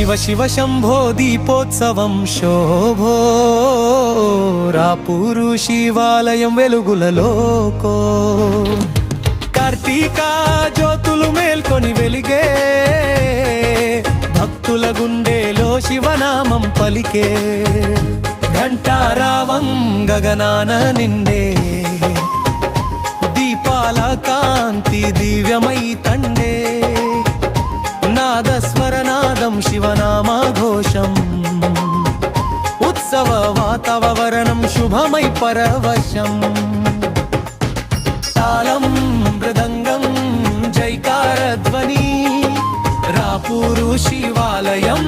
శివ శివ శంభో దీపోత్సవం శోభో. రాపూరు శివాలయం వెలుగులలోకో కార్తీక జ్యోతులు మేల్కొని వెలిగే. భక్తుల గుండెలో శివనామం పలికే. ఘంటారావం గగనాన నిండే దీపాల కాంతి దివ్యమై తండే. నాదస్వ నాదస్వరనాదం శివనామాఘోషం ఉత్సవ వాతావరణం శుభమై పరవశం. తాళం మృదంగం జైకారధ్వని రాపూరు శివాలయం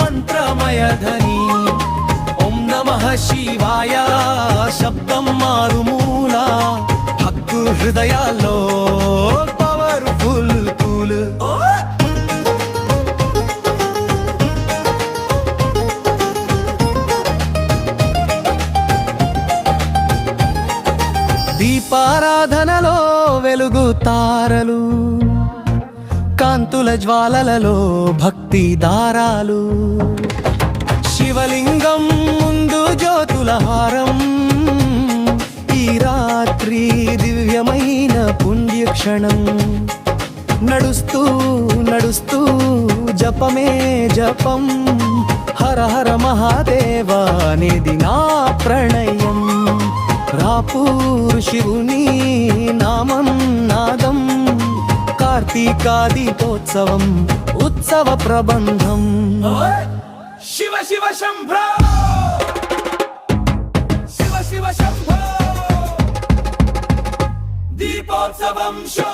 మంత్రమయధని ఓం నమః శివాయ శబ్దం మారుమూల హక్కు హృదయాల్లో దీపారాధనలో వెలుగు తారలు కాంతుల జ్వాలలలో భక్తి దారాలు. శివలింగం ముందు జ్యోతుల హారం ఈ రాత్రి దివ్యమైన పుణ్యక్షణం. నడుస్తూ నడుస్తూ జపమే జపం హర హర మహాదేవా అనేది నా ప్రణయ. రాపూర్ శివుని నామం నాదం. కార్తీకాదీపోత్సవం ఉత్సవ ప్రబంధం. శివ శివ శంభ్రా శివ శివ శంభో! దీపోత్సవం శో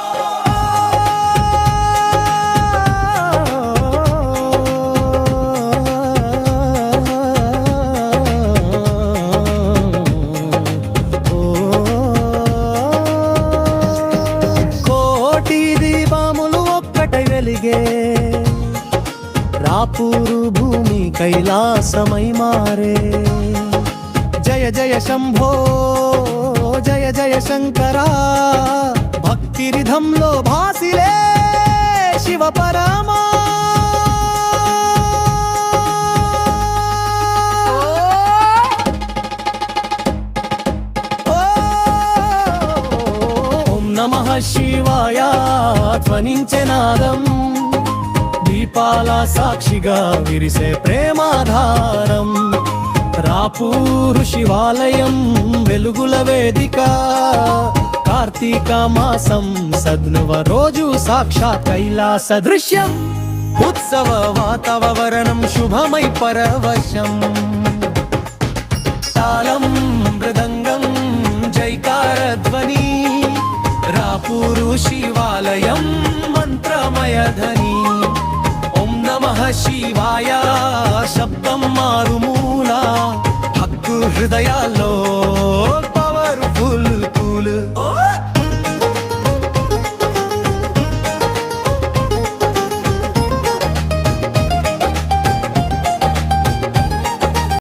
రాపూరు భూమి కైలాసమై మారే. జయ జయ శంభో జయ జయ శంకరా. భక్తి రిధంలో భాసిలే శివ పరమా. ఓం నమః శివాయ ధ్వనించే నాదం. దీపాల సాక్షిగా విరిసే ప్రేమాధారం. రాపూరు శివాలయం వెలుగుల వేదిక. కార్తీక మాసం సద్నువ రోజు సాక్షాత్ కైలాస దృశ్యం. ఉత్సవ వాతావరణం శుభమై పరవశం. తాళం మృదంగం జైకార ధ్వని రాపూరు శివాలయం మంత్రమయ ధని శివాయ శబ్దం మారుమూల హక్కు హృదయాల్లో